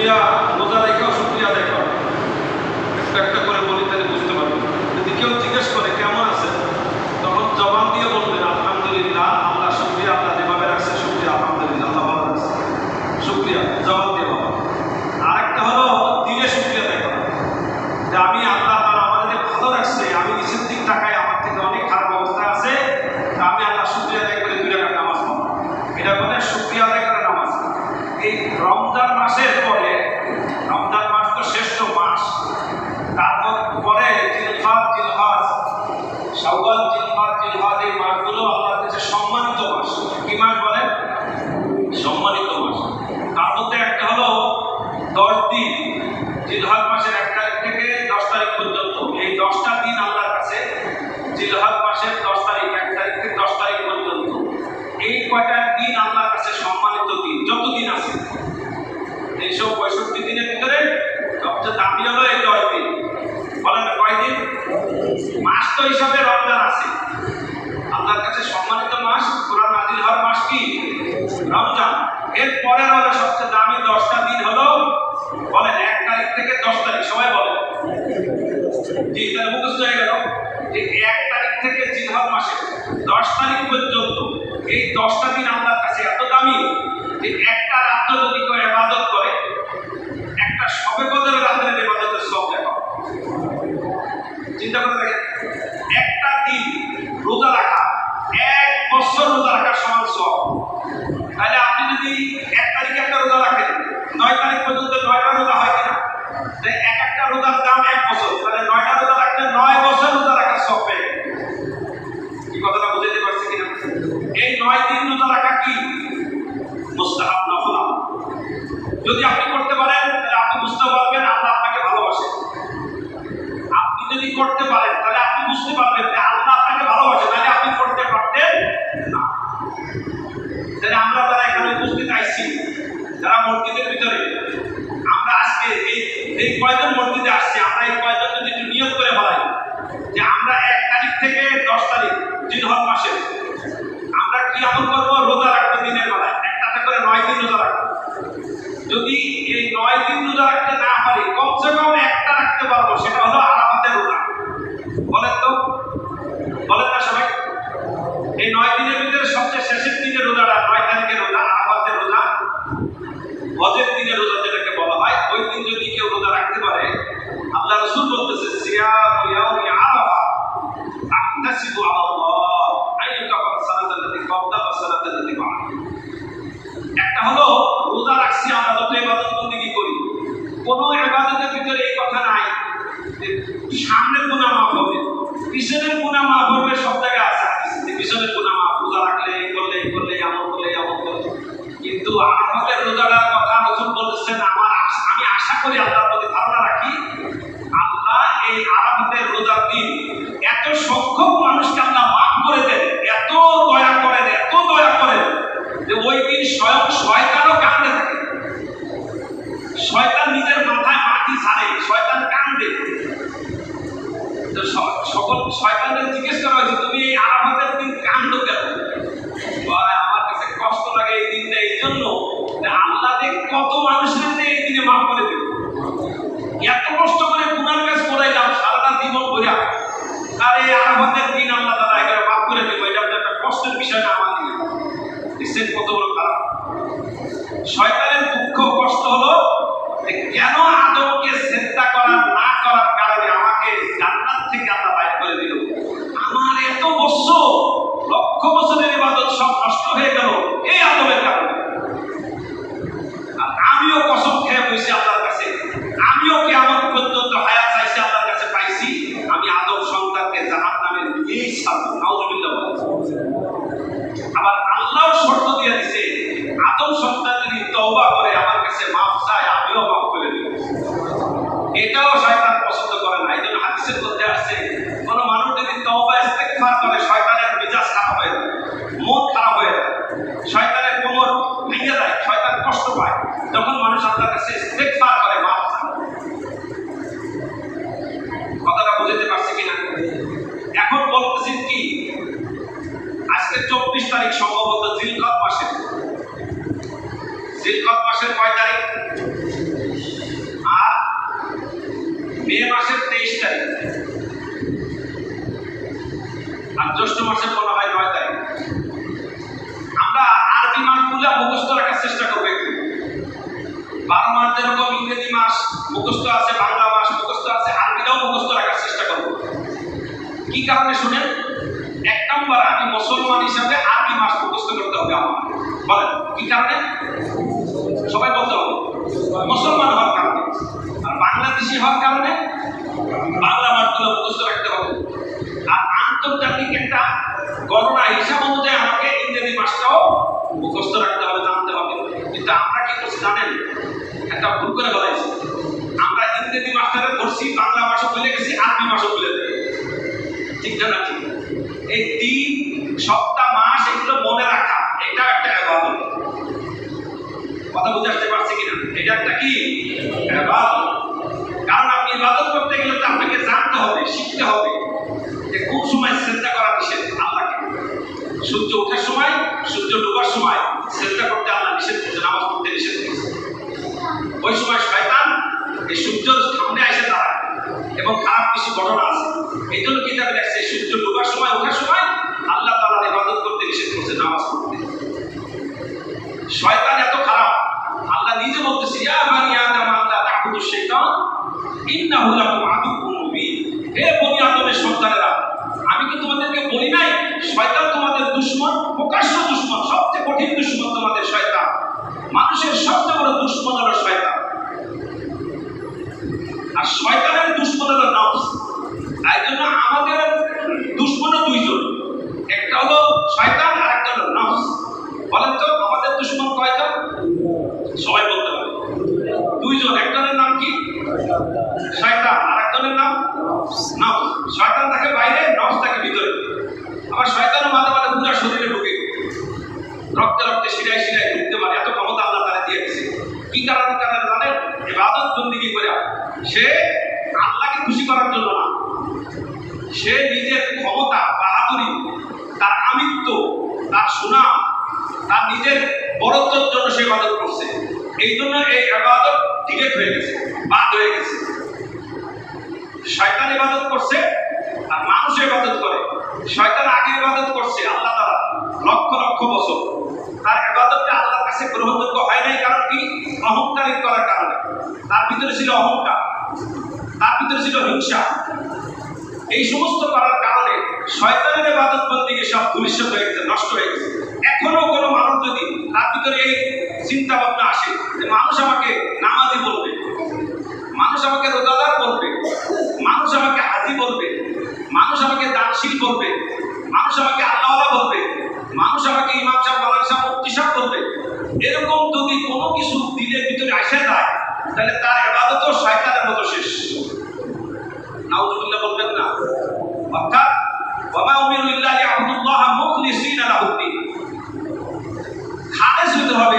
শুক্রিয়া, রোজা রেখাও শুক্রিয়া আদায় একটা একটা করে বলি, তাহলে বুঝতে পারব। যদি কেউ জিজ্ঞেস করে জিলহাজ মাসের এক তারিখ থেকে দশ তারিখ পর্যন্ত। এই দশটা দিন আল্লাহর কাছে জিলহাজ মাসের দশ তারিখ, এক তারিখ থেকে দশ তারিখ পর্যন্ত। এই কয়টা দিন আল্লাহর কাছে সম্মানিত দিন? যত দিন আছে। তিনশো পঁয়ষট্টি দিনের ভিতরে সবচেয়ে দামি হলো এই দশ দিন। বলেন কয়দিন মাস তো হিসাবে রমজান আছে। আল্লাহর কাছে সম্মানিত মাস, কোরআন নাজিল হওয়ার মাস কি? রমজান। এর দশটা দিন আল্লাহর কাছে এত দামি যে একটা রাত্র যদি কেউ ইবাদত করে, একটা সবে কদর রাত্রের ইবাদতের সব দেখা চিন্তা করে দেখেন, একটা দিন রোজা রাখা, এক বছর রোজা রাখার সমান সব তাহলে আপনি যদি এক তারিখে একটা রোজা রাখেন, নয় তারিখ পর্যন্ত নয়টা রোজা হয় কিনা? তাই এক একটা রোজার দাম এক বছর, তাহলে নয়টা রোজা রাখলে নয় বছর রোজা রাখার সব পেয়ে। কি কথাটা বুঝাতে পারছি কিনা এই নয় দিন রোজা রাখা কি? মোস্তাহাব নফল যদি আপনি এই নয় দিনের আরাফাতের রোজাটার কথা রসুল বলতেছেন, আমার আমি আশা করি আল্লাহর প্রতি ধারণা রাখি, আল্লাহ এই আরাফাতের রোজার দিন এত সংখ্যক মানুষকে আল্লাহ মাফ করে দেন, এত দয়া করেন, এত দয়া করেন যে ওই দিন স্বয়ং শয়তানও কান্দে থাকে। শয়তান নিজের মাথায় মাটি ছাড়ে, শয়তান কান্দে সকল শয়তানদের জিজ্ঞেস করা হয়েছে, তুমি এই আরাফাতের কত মানুষের নেই দিনে মাফ করে দেব এত কষ্ট করে গুনার কাজ যাও সারাটা জীবন ভরা আর এই আরাফাতের দিন আমরা তারা এখানে মাফ করে দেবো, এটা একটা কষ্টের বিষয় না আমার দিকে। দেখছেন কত বড় খারাপ। শয়তানের দুঃখ কষ্ট হলো কেন আদমকে আবার আল্লাহ শর্ত দিয়ে দিছে, আদম সন্তান যদি তওবা করে, আমার কাছে মাফ চায়, আমিও মাফ করে দিব এটাও শয়তান পছন্দ করে না। এই জন্য হাদিসের মধ্যে আসছে কোন মানুষ যদি তওবা, ইস্তেগফার করে, শয়তানের মেজাজ খারাপ হয়ে যায়, মন খারাপ হয়ে যায়। শয়তানের কোমর ভেঙে যায়, শয়তান কষ্ট পায়। তখন মানুষ আল্লাহর কাছে ইস্তেগফার করে মাফ চায় কথাটা বুঝতে পারছি কিনা এখন বলতেছি কি আজকে চব্বিশ তারিখ সম্ভবত জিলকত মাসের জিলকত মাসের কয় তারিখ? আর মে মাসের তেইশ তারিখ। আর জ্যৈষ্ঠ মাসের মনে হয় নয় তারিখ। আমরা আরবি মাসগুলো মুখস্থ রাখার চেষ্টা করব বারো মাস যেরকম ইংরেজি মাস মুখস্থ আছে, বাংলা মাস মুখস্থ আছে, আরবিটাও মুখস্থ রাখার চেষ্টা করব। কি কারণে শুনেন? এক নম্বর, আমি মুসলমান হিসাবে আরবি মাস মুখস্থ করতে হবে আমার। বলেন, কি কারণে? সবাই বলতে হবে মুসলমান হওয়ার কারণে। আর বাংলাদেশি হওয়ার কারণে বাংলা মাঠগুলো মুখস্থ রাখতে হবে। আর আন্তর্জাতিক একটা গণনা হিসাব অনুযায়ী আমাকে ইংরেজি মাসটাও মুখস্থ রাখতে হবে, জানতে হবে। কিন্তু আমরা কি করছি জানেন? একটা ভুল করে বলাইছি আমরা ইংরেজি মাস্টারে পড়ছি বাংলা ভাষা বলে গেছি, আরবি ভাষা বলে দেবে ঠিক না ঠিক? এই তিন সপ্তাহ কথা বুঝে আসতে পারছি কিনা? এটা একটা কি? কারণ আপনি ইবাদত করতে গেলে তো আপনাকে জানতে হবে, শিখতে হবে যে কোন সময় চিন্তা করা নিষেধ আল্লাহকে। সূর্য ওঠার সময়, সূর্য ডোবার সময় চিন্তা করতে আল্লাহ নিষেধ করছে, নামাজ পড়তে নিষেধ করছে। ওই সময় শয়তান এই সূর্যের সামনে এসে দাঁড়ায় এবং খারাপ কিছু ঘটনা আছে। এই জন্য কিতাবে দেখছে, সূর্য ডোবার সময়, ওঠার সময় আল্লাহ তাআলা ইবাদত করতে নিষেধ করছে, নামাজ পড়তে। শয়তান এত খারাপ আল্লাহ নিজে বলতেছে ইয়া বানি আদম আল্লাহ তা'বুদু শাইতান ইন্নাহু লাকুম আদুউম মুবিন হে বনি আদমের সন্তানেরা আমি কি তোমাদেরকে বলি নাই শয়তান তোমাদের দুশমন প্রকাশ্য দুশমন সবচেয়ে কঠিন দুশমন তোমাদের শয়তান মানুষের সবচেয়ে বড় দুশমন হলো শয়তান আর শয়তানের দুশ্মন হলো নফস তাই জন্য আমাদের দুশ্মন দুইজন একটা হলো শয়তান আর একটা হলো নফস বলেন তো আমাদের দুশ্মন কয়টা সবাই বলতে হবে দুইজন একজনের নাম কি? শয়তান। আর একজনের নাম? নফস শয়তান থাকে বাইরে নফস থাকে ভিতরে। আবার শয়তান মাঝে মাঝে পুরো শরীরে ঢুকে। রক্তে রক্তে শিরায় শিরায় ঢুকতে পারে এত ক্ষমতা আল্লাহ তারা দিয়ে দিয়েছে কি কারণে কারণে জানেন ইবাদত বন্দিগি করে? সে আল্লাহকে খুশি করার জন্য না। সে নিজের ক্ষমতা, বাহাদুরি, তার আমিত্ব, তার সুনাম, তার নিজের বড়ত্বের জন্য সে ইবাদত করছে। এই জন্য এই ইবাদত ডিলেট হয়ে গেছে, বাদ হয়ে গেছে। শয়তান ইবাদত করছে আর মানুষ ইবাদত করে। শয়তান আগে ইবাদত করছে আল্লাহ তাআলা, লক্ষ লক্ষ বছর। তার ইবাদতটা আল্লাহর কাছে গ্রহণযোগ্য হয় নাই, কারণ কি? অহংকারিক করার কারণে। তার ভিতরে ছিল অহংকার, তার ভিতরে ছিল হিংসা। এই সমস্ত করার কারণে শয়তানের ইবাদত বন্দিকে সব ভবিষ্যৎ হয়ে গেছে, নষ্ট হয়ে গেছে। এখনও কোনো মানুষ যদি তার ভিতরে এই চিন্তা ভাবনা আসে, যে মানুষ আমাকে নামাজি বলবে, মানুষ আমাকে রোজাদার বলবে, মানুষ আমাকে হাজি বলবে, মানুষ আমাকে দানশীল বলবে, মানুষ আমাকে আল্লাহওয়ালা বলবে, মানুষ আমাকে ইমাম সাহেব মালান সাহেব, মুফতি সাহেব বলবে, এরকম যদি কোনো কিছু দিলের ভিতরে আসে যায়, তাহলে তার এবাদতও শয়তানের মতো শেষ। নাউজুবিল্লাহ বলবেন না। অর্থাৎ ওয়ামা উমিরু ইল্লা লিয়াবুদুল্লাহ মুখলিসিনা লাহুদ্দিন। খালেস হতে হবে